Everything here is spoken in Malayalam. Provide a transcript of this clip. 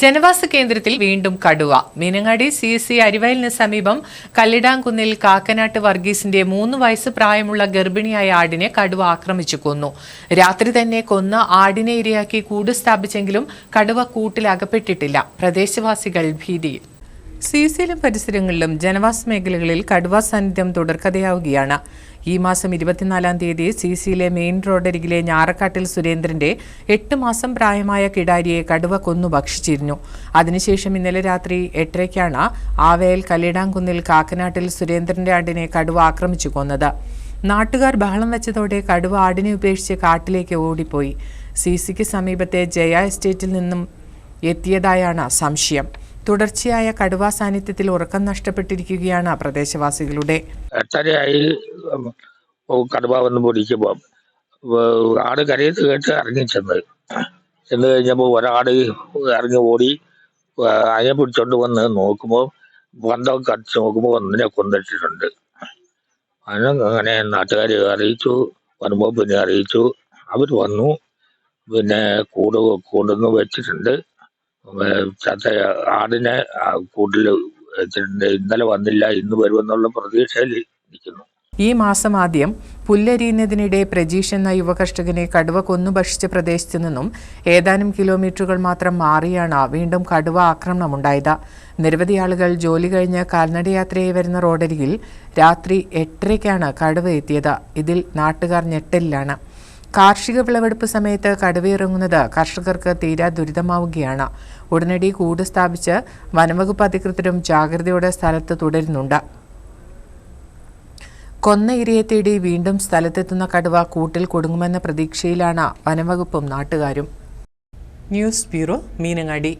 ജനവാസ കേന്ദ്രത്തിൽ വീണ്ടും കടുവ. മീനങ്ങാടി സി സി അരിവയലിന് സമീപം കല്ലിടാംകുന്നിൽ കാക്കനാട്ട് വർഗീസിന്റെ മൂന്ന് വയസ്സ് പ്രായമുള്ള ഗർഭിണിയായ ആടിനെ കടുവ ആക്രമിച്ചു കൊന്നു. രാത്രി തന്നെ കൊന്ന ആടിനെ ഇരയാക്കി കൂട് സ്ഥാപിച്ചെങ്കിലും കടുവ കൂട്ടിൽ അകപ്പെട്ടിട്ടില്ല. പ്രദേശവാസികൾ ഭീതിയിൽ. സിസിയിലും പരിസരങ്ങളിലും ജനവാസ മേഖലകളിൽ കടുവ സാന്നിധ്യം തുടർക്കഥയാവുകയാണ്. ഈ മാസം ഇരുപത്തിനാലാം തീയതി സി സിയിലെ മെയിൻ റോഡരികിലെ ഞാറക്കാട്ടിൽ സുരേന്ദ്രന്റെ എട്ട് മാസം പ്രായമായ കിടാരിയെ കടുവ കൊന്നു ഭക്ഷിച്ചിരുന്നു. അതിനുശേഷം ഇന്നലെ രാത്രി എട്ടരയ്ക്കാണ് ആവേൽ കല്ലിടാംകുന്നിൽ കാക്കനാട്ടിൽ സുരേന്ദ്രന്റെ ആടിനെ കടുവ ആക്രമിച്ചു കൊന്നത്. നാട്ടുകാർ ബഹളം വെച്ചതോടെ കടുവ ആടിനെ ഉപേക്ഷിച്ച് കാട്ടിലേക്ക് ഓടിപ്പോയി. സി സിക്ക് സമീപത്തെ ജയ എസ്റ്റേറ്റിൽ നിന്നും എത്തിയതായാണ് സംശയം. തുടർച്ചയായ കടുവാ സാന്നിധ്യത്തിൽ ഉറക്കം നഷ്ടപ്പെട്ടിരിക്കുകയാണ് പ്രദേശവാസികളുടെ. എട്ടരയായി കടുവ വന്ന് പൊടിക്കുമ്പോൾ ആട് കരയത്ത് കേട്ട് ഇറങ്ങി ചെന്ന്. ചെന്ന് കഴിഞ്ഞപ്പോൾ ഒരാട് ഇറങ്ങി ഓടി അതിനെ പിടിച്ചോണ്ട് വന്ന് നോക്കുമ്പോൾ ബന്ധമൊക്കെ അടിച്ച് നോക്കുമ്പോൾ ഒന്നിനെ കൊന്നിട്ടിട്ടുണ്ട്. അതിന് അങ്ങനെ നാട്ടുകാരെ അറിയിച്ചു പിന്നെ അറിയിച്ചു. അവർ വന്നു പിന്നെ കൂട് കൊണ്ടുവന്ന് വെച്ചിട്ടുണ്ട്. ആടിനെ ആ കൂട്ടിൽ വെച്ചിട്ടുണ്ട് ഇന്നലെ വന്നില്ല ഇന്ന് വരുമെന്നുള്ള പ്രതീക്ഷയിൽ ഇരിക്കുന്നു ഈ മാസം ആദ്യം പുല്ലരിയുന്നതിനിടെ പ്രജീഷ് എന്ന യുവകർഷകനെ കടുവ കൊന്നു ഭക്ഷിച്ച പ്രദേശത്തു നിന്നും ഏതാനും കിലോമീറ്ററുകൾ മാത്രം മാറിയാണ് വീണ്ടും കടുവ ആക്രമണം ആക്രമണമുണ്ടായത്. നിരവധി ആളുകൾ ജോലി കഴിഞ്ഞ് കാൽനടയാത്രയായി വരുന്ന റോഡരികിൽ രാത്രി എട്ടരയ്ക്കാണ് കടുവ എത്തിയത്. ഇതിൽ നാട്ടുകാർ ഞെട്ടലിലാണ്. കാർഷിക വിളവെടുപ്പ് സമയത്ത് കടുവയിറങ്ങുന്നത് കർഷകർക്ക് തീരാ ദുരിതമാവുകയാണ്. ഉടനടി കൂട് സ്ഥാപിച്ച് വനംവകുപ്പ് അധികൃതരും ജാഗ്രതയോടെ സ്ഥലത്ത് തുടരുന്നുണ്ട്. കൊന്ന ഇരയെ തേടി വീണ്ടും സ്ഥലത്തെത്തുന്ന കടുവ കൂട്ടിൽ കൊടുങ്ങുമെന്ന പ്രതീക്ഷയിലാണ് വനംവകുപ്പും നാട്ടുകാരും. News bureau Meenangadi.